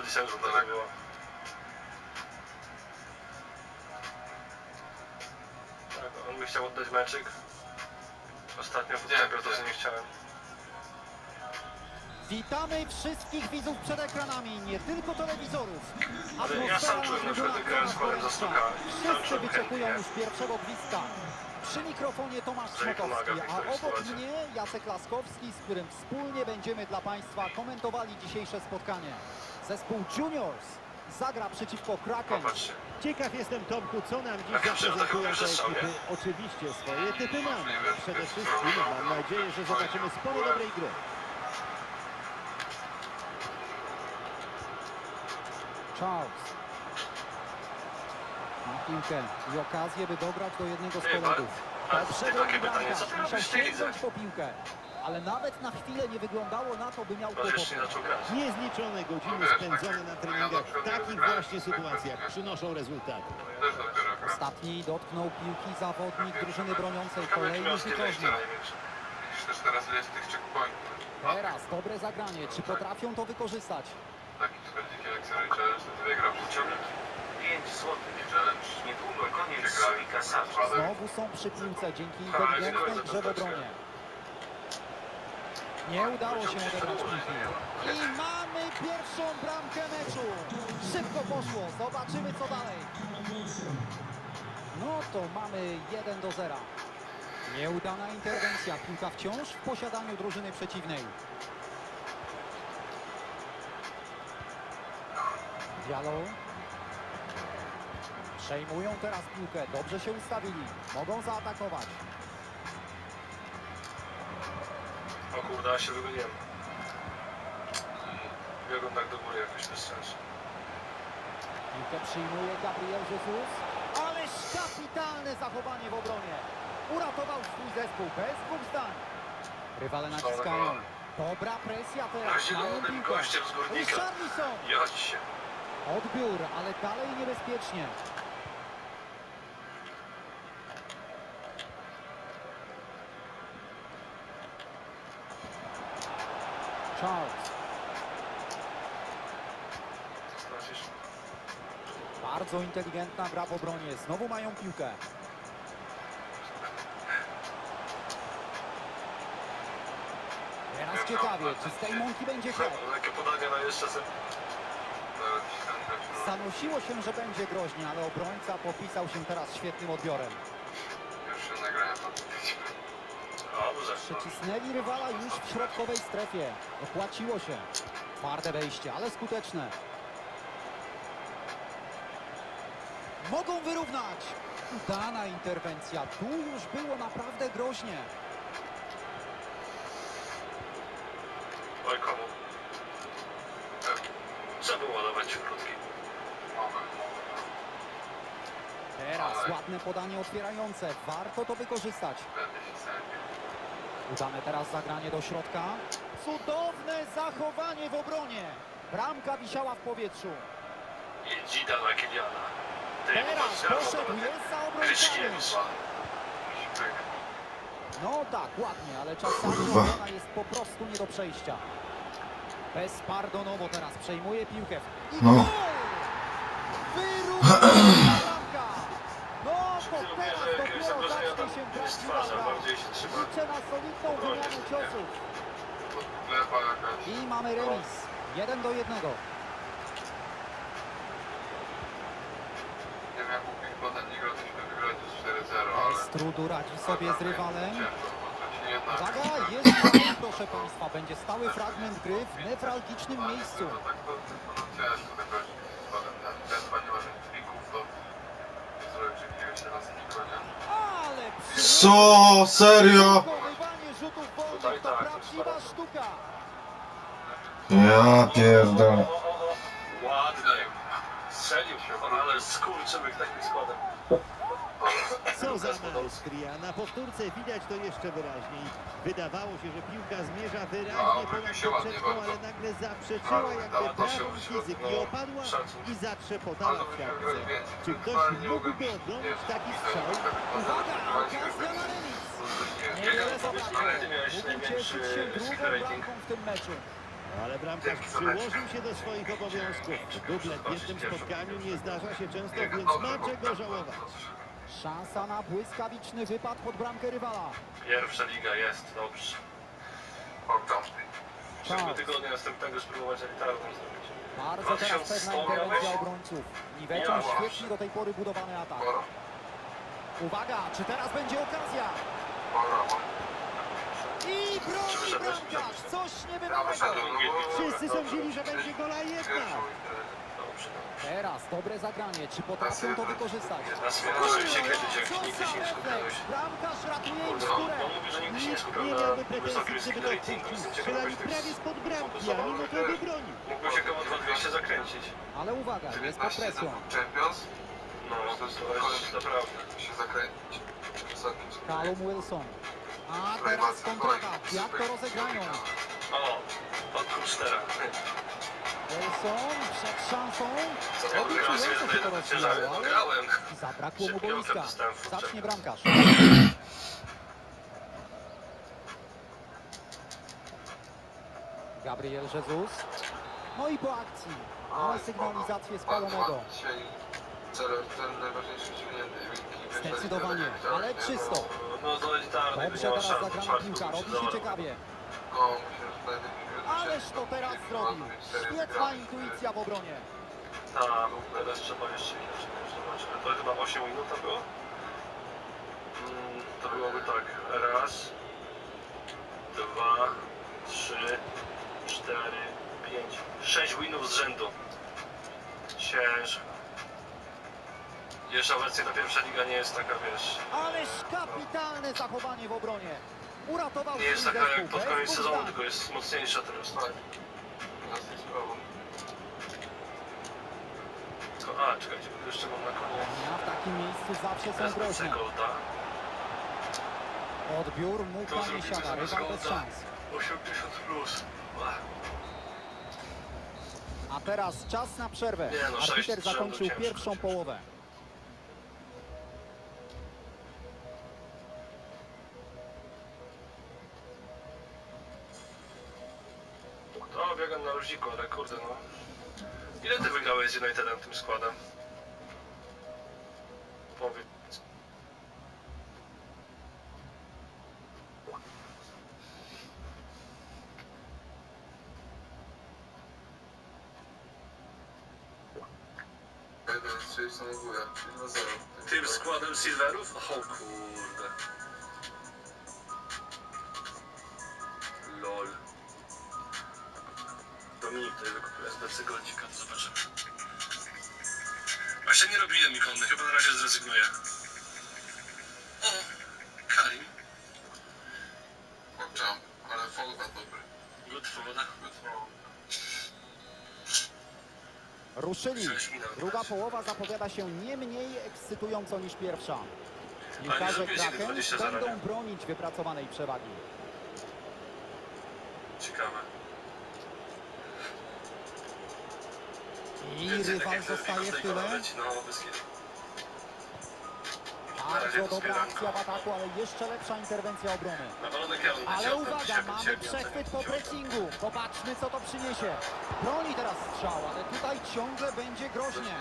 Dużo dzisiaj już tego było. Tak, on by chciał oddać meczyk. Ostatnio pod Nie, tego nie. to nie chciałem. Witamy wszystkich widzów przed ekranami, nie tylko telewizorów. Ale ja sam czułem na przykład, z Polem za Stuka. Wszyscy wyczekują już pierwszego gwizdka. Przy mikrofonie Tomasz Że mi Smokowski, a obok mnie Jacek Laskowski, z którym wspólnie będziemy dla Państwa komentowali dzisiejsze spotkanie. Zespół Juniors zagra przeciwko Kraken. Popatrzcie. Ciekaw jestem, Tomku, co nam dziś zaprezentują te ekipy. Oczywiście swoje typy mamy. Przede wszystkim mam nadzieję, że zobaczymy sporo dobrej gry. Charles. Ma piłkę i okazję, by dograć do jednego z kolegów. takie pytanie, bramkarz musiał sięgnąć po piłkę. Ale nawet na chwilę nie wyglądało na to, by miał kłopoty. Niezliczone godziny spędzone na treningach w takich właśnie sytuacjach przynoszą rezultaty. Ostatni dotknął piłki zawodnik drużyny broniącej. Kolejny też teraz dobre zagranie. Czy potrafią to wykorzystać? Taki spędzik jak Sery Challenge, to wygrał przy ciągniki. 5 złotych. Challenge. Niedługo koniec. Znowu są przy piłce dzięki inteligentnej grze w obronie. Nie udało się odebrać piłki. I mamy pierwszą bramkę meczu. Szybko poszło. Zobaczymy co dalej. No to mamy 1 do 0. Nieudana interwencja. Piłka wciąż w posiadaniu drużyny przeciwnej. Diallo. Przejmują teraz piłkę. Dobrze się ustawili. Mogą zaatakować. O kurde, ja się wygoniłem. Biegłem tak do góry jakoś bez sensu. Piłkę przyjmuje Gabriel Jesus. Ależ kapitalne zachowanie w obronie. Uratował swój zespół bez dwóch zdań. Rywale naciskają. Dobra presja teraz. Zielonym gościem z górnika. Richarlison. Jadź się. Odbiór, ale dalej niebezpiecznie. Charles. Bardzo inteligentna gra w obronie. Znowu mają piłkę. Teraz ciekawie, czy z tej mąki będzie chleb. Jakie podanie na jeszcze. Zanosiło się, że będzie groźnie, ale obrońca popisał się teraz świetnym odbiorem. Dobrze. Przycisnęli rywala już w środkowej strefie. Opłaciło się. Twarde wejście, ale skuteczne. Mogą wyrównać. Udana interwencja. Tu już było naprawdę groźnie. Oj, komu? Ładować krótki. Teraz ładne podanie otwierające. Warto to wykorzystać. Udane teraz zagranie do środka. Cudowne zachowanie w obronie. Bramka wisiała w powietrzu. I dzida na Kiliana. Ty, Teraz poszedł, jest za obrońcami. No tak, ładnie, ale czasami Kurwa. obrona jest po prostu nie do przejścia. Bezpardonowo teraz przejmuje piłkę. I No. gol! Wyrównana bramka! No dopiero zagrożenia tam nie stwarza, bardziej się. Liczę na solidną wymianę ciosów. I mamy remis. Jeden do jednego. Nie wiem jak kupić potem nie graliśmy wygrać już 4-0, ale... Bez trudu radzi sobie z rywalem. Uwaga, jest gol, proszę Państwa. Będzie stały fragment gry w newralgicznym miejscu. Co? Serio? Tutaj tak. Ja pierdolę. Ładnie. Strzelił się, ale skurczybyk takim składem. Maestria. Na powtórce widać to jeszcze wyraźniej. Wydawało się, że piłka zmierza wyraźnie No, ponad poprzeczką, ale nagle zaprzeczyła jakby prawą fizyki. no, Opadła i zatrzepotała w więcej. Czy ktoś mógłby Nie, taki nie, strzał? Uwaga, okazja na remis. Niewiele zabrakło. Mógł cieszyć się drugą bramką w tym meczu. No, ale bramkarz przyłożył się do swoich obowiązków. Dublet w jednym spotkaniu nie zdarza się często, więc ma czego żałować. Szansa na błyskawiczny wypad pod bramkę rywala. Pierwsza liga jest, dobrze. Oddam. Przyszłego Charles. tygodnia następnego spróbować elitarną zrobić. Bardzo teraz pewna interwencja obrońców. Niweczą świetnie do tej pory budowany atak. Pora. Uwaga, czy teraz będzie okazja? Pora. I broni bramkarz, coś niebywałego. Wszyscy sądzili, że będzie gola jedna. Pierwszą. Dobrze. Teraz dobre zagranie, czy potrafią to wykorzystać? Smutno się kiedyś, jak nigdy się nie skupiałeś. Bramkarz ratuje im skórę. Nikt nie miałby pretensji, gdyby do ratingu. punktu strzelali to prawie jest. spod bramki, a mimo to wybronił. Mógłby się koło 200 zakręcić. Ale uwaga, jest pod 19 presją. Champions. No, to jest naprawdę. się zakręcić. Zakręcić. Callum Wilson. A teraz kontratak, jak to rozegrają? O, od Krustera. Wilson przed szansą. Obiecująco się to rozwijało, ale zabrakło mu boiska. Zacznie bramkarz. Gabriel Jesus. No i po akcji. Ale sygnalizację spalonego. Zdecydowanie, ale czysto. No Dobrze teraz zagrana piłka, robi się ciekawie. Ależ to teraz zrobił. Świetna intuicja w obronie. Tak, teraz trzeba jeszcze zobaczymy. To chyba 8 minut to było? Mm, To byłoby tak. Raz, dwa, trzy, cztery, pięć, sześć winów z rzędu. Ciężko. Jeszcze obecnie ta pierwsza liga nie jest taka, wiesz, Ależ kapitalne zachowanie w obronie. Uratował nie jest taka jak pod koniec sezonu, tylko jest mocniejsza teraz. Tak. Jasną sprawą. Tylko, a, czekajcie, bo jeszcze mam na koniec. A w takim miejscu zawsze są Bez groźne. Golda. Odbiór mucha To nie zrobicie siada, bez rywal bez golda. szans. 80 plus. A teraz czas na przerwę. Nie no, sześć Arbiter zakończył ciężko. pierwszą połowę. To biegam na luziku, ale kurde no. Ile ty wygrałeś z Unitedem tym składem? Powiedz. Jeden strzelił samobója, czyli na zero. Tym składem Silverów? O kurde. Goldzika, to zobaczymy. Właśnie nie robiłem ikony, chyba na razie zrezygnuję. O, Karim. Jump, ale Fogba dobry. Good woda. Ruszyli. Sześć minut. Druga połowa zapowiada się nie mniej ekscytująco niż pierwsza. Piłkarze Kraken 20 za będą bronić wypracowanej przewagi. I rywal takiej zostaje w tyle. Bardzo dobra akcja w ataku, ale jeszcze lepsza interwencja obrony. Ale uwaga, mamy przechwyt po pressingu. Popatrzmy, co to przyniesie. Broni teraz strzał, ale tutaj ciągle będzie groźnie.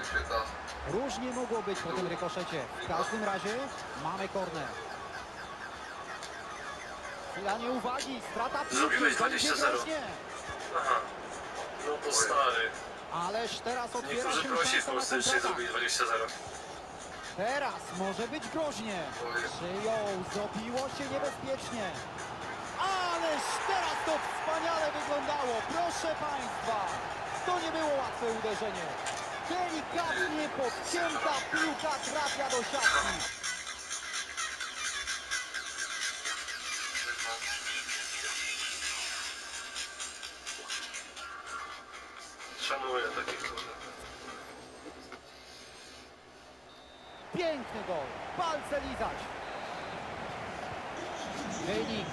Różnie mogło być po tym rykoszecie. W każdym razie mamy korner. Chwila nieuwagi, strata piłki, będzie 20-0. groźnie. Aha. No to stary. Ależ teraz otwiera Niektórzy się prosi szansa na Polsce jeszcze kontratak. zrobili 20-0. Teraz może być groźnie. Przyjął, zrobiło się niebezpiecznie. Ależ teraz to wspaniale wyglądało, proszę Państwa. To nie było łatwe uderzenie. Delikatnie podcięta piłka trafia do siatki.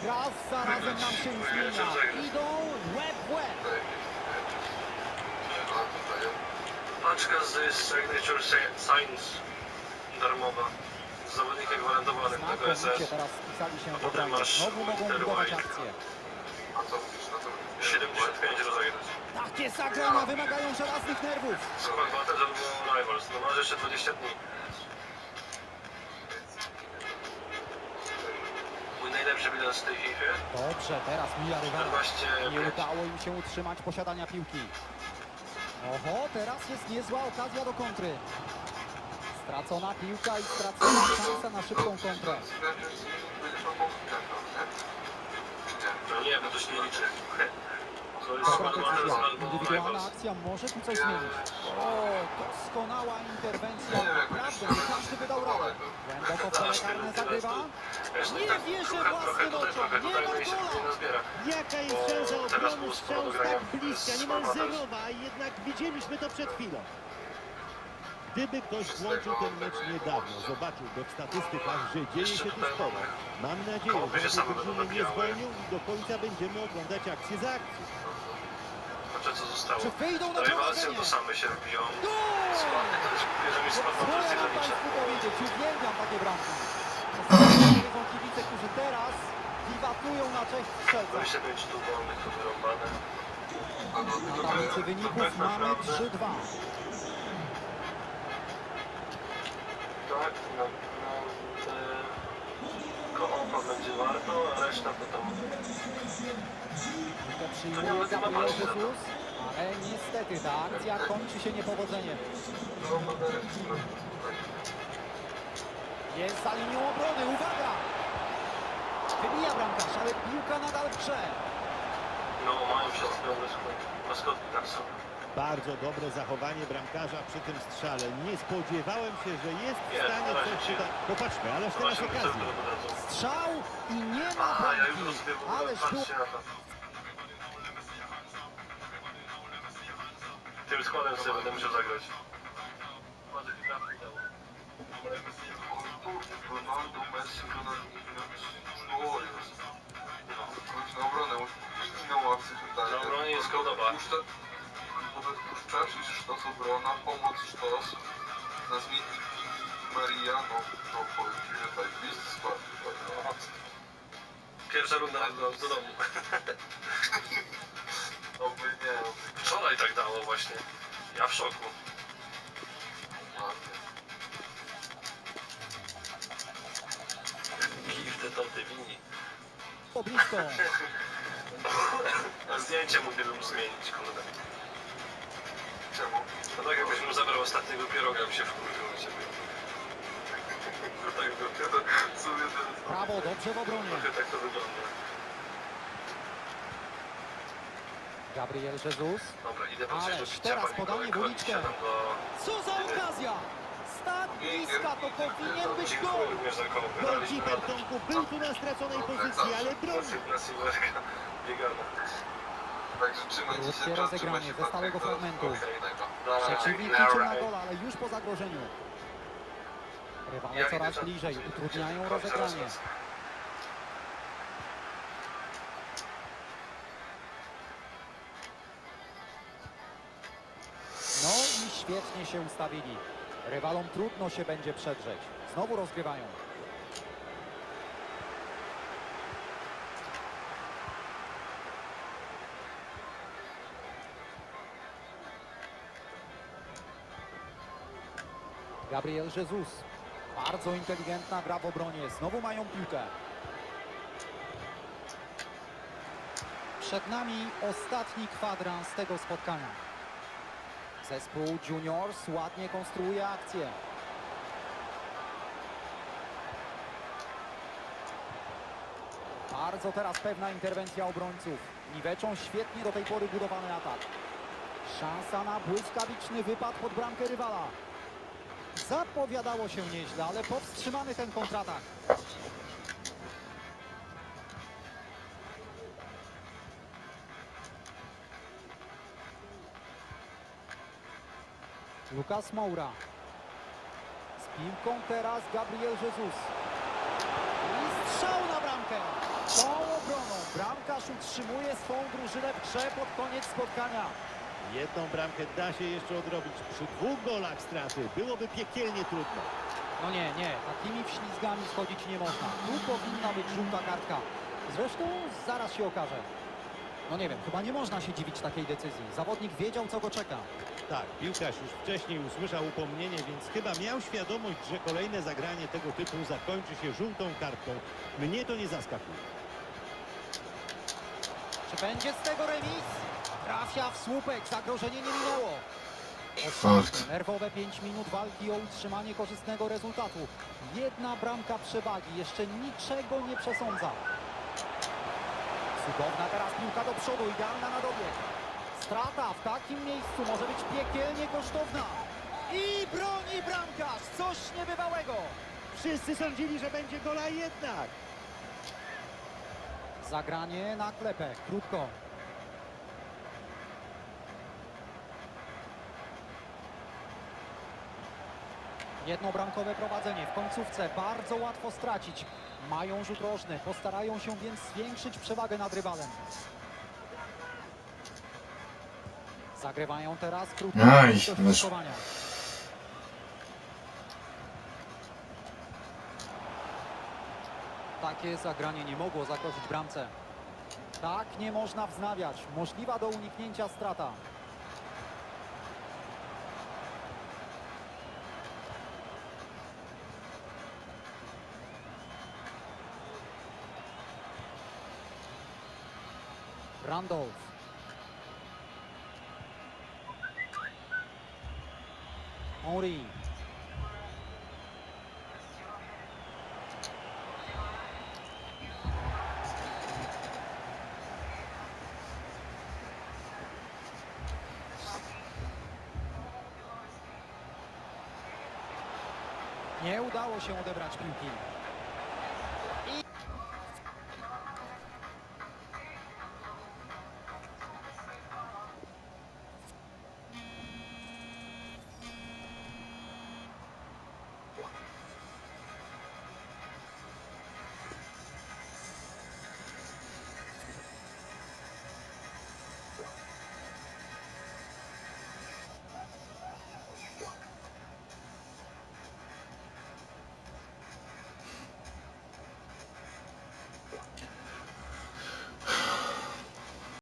Raz za razem nam się zmienia. Idą łeb w łeb. Paczka z Signature Science darmowa. Zawodnik gwarantowany tego Znakomicie SS. A potem masz Winter White. akcję. A co mówisz na to? 75 rozegrać. Takie zagrania wymagają żelaznych nerwów. Skład albo Rivals. No masz jeszcze 20 dni. Tej FIFA. Dobrze, teraz mija rywala. 14 Nie udało im się utrzymać posiadania piłki. Oho, teraz jest niezła okazja do kontry. Stracona piłka i stracona szansa na szybką kontrę. No nie, bo to się nie liczy. Dobra decyzja. Indywidualna akcja może tu coś zmienić. O, doskonała interwencja. Naprawdę, nie każdy wydał radę. Głęboko w pole karne zagrywa. Nie tak, wierzę własnym oczom. Nie ma gola. Jaka jest szansa obrony było strzał sporo z do grania tak bliska, niemal zerowa, a jednak widzieliśmy to przed chwilą. Gdyby ktoś włączył ten mecz niedawno, zobaczyłby w statystykach, że dzieje się tu sporo. Mam nadzieję, że drużyny nie zwolnią i do końca będziemy oglądać akcję za akcją. Znaczy co zostało? Na Rywalsy prowadzenie? to same się robią. Gol! Skład, to jest głupie, że mi skład Co Walter ja nie mam zalicza. Państwu powiedzieć? Uwielbiam takie bramki. To są kibice, którzy teraz wiwatują na cześć strzelca. 25 sztuk wolnych to wyrąbane. Na tablicy wyników mamy 3-2. Tak, no, no, e, koło będzie warto, a reszta to tam... To przyjmuje Gabriel Jesus, ale niestety ta akcja kończy się niepowodzeniem. Jest za linią obrony, uwaga! Wybija bramkarz, ale piłka nadal w grze. No, mają się maskotki tak są. Bardzo dobre zachowanie bramkarza przy tym strzale. Nie spodziewałem się, że jest w Nie, stanie coś tutaj... Popatrzmy, ależ teraz okazja. Strzał i nie ma bramki. Ależ tu patrzcie na to. Tym składem sobie będę musiał zagrać. Ronaldo, Messi. Chodź na obronę, miał akcję tutaj. Na obronie jest Cordoba. Puszczasz i sztos obrona, pomoc sztos. Nazwijmy Maria, no, no powiem ci, że tak, jest skład. Pierwsza runda do, do domu. właśnie. Ja w szoku. Gifty to ty wini. po blisko. A zdjęcie mógłbym zmienić, kurde. Czemu? No tak jakbyś mu zabrał ostatniego pieroga, bym się wkurwił na ciebie. No tak, by- W sumie ten Prawo, dobrze w obronie. trochę tak to wygląda. Gabriel Jesus. Dobra, idę po Ależ teraz podanie w uliczkę. Co za okazja! Start bliska, to powinien być gol. Golkiper Tomku był tu na straconej pozycji, ale broni. Krótkie rozegranie ze stałego fragmentu. Przeciwnik liczył na gola, ale już po zagrożeniu. Rywale coraz bliżej, utrudniają rozegranie. Świetnie się ustawili. Rywalom trudno się będzie przedrzeć. Znowu rozgrywają. Gabriel Jesus. Bardzo inteligentna gra w obronie. Znowu mają piłkę. Przed nami ostatni kwadrans tego spotkania. Zespół Juniors ładnie konstruuje akcję. Bardzo teraz pewna interwencja obrońców. Niweczą świetnie do tej pory budowany atak. Szansa na błyskawiczny wypad pod bramkę rywala. Zapowiadało się nieźle, ale powstrzymany ten kontratak. Lukas Moura. Z piłką teraz Gabriel Jesus. I strzał na bramkę. Tą obroną bramkarz utrzymuje swą drużynę w grze pod koniec spotkania. Jedną bramkę da się jeszcze odrobić. Przy dwóch golach straty byłoby piekielnie trudno. No nie, nie, takimi wślizgami schodzić nie można. Tu powinna być żółta kartka. Zresztą zaraz się okaże. No nie wiem, chyba nie można się dziwić takiej decyzji. Zawodnik wiedział, co go czeka. Tak, piłkarz już wcześniej usłyszał upomnienie, więc chyba miał świadomość, że kolejne zagranie tego typu zakończy się żółtą kartką. Mnie to nie zaskakuje. Czy będzie z tego remis? Trafia w słupek, zagrożenie nie minęło. Fakt. Nerwowe 5 minut walki o utrzymanie korzystnego rezultatu. Jedna bramka przewagi, jeszcze niczego nie przesądza. Cudowna teraz piłka do przodu, idealna na dobieg. Strata w takim miejscu może być piekielnie kosztowna. I broni bramkarz, coś niebywałego. Wszyscy sądzili, że będzie gola jednak. Zagranie na klepę, krótko. Jednobramkowe prowadzenie w końcówce bardzo łatwo stracić. Mają rzut rożny, postarają się więc zwiększyć przewagę nad rywalem. Zagrywają teraz krótko Aj, do. Takie zagranie nie mogło zagrozić bramce. Tak nie można wznawiać. Możliwa do uniknięcia strata. Randolph. Henry. Nie udało się odebrać piłki.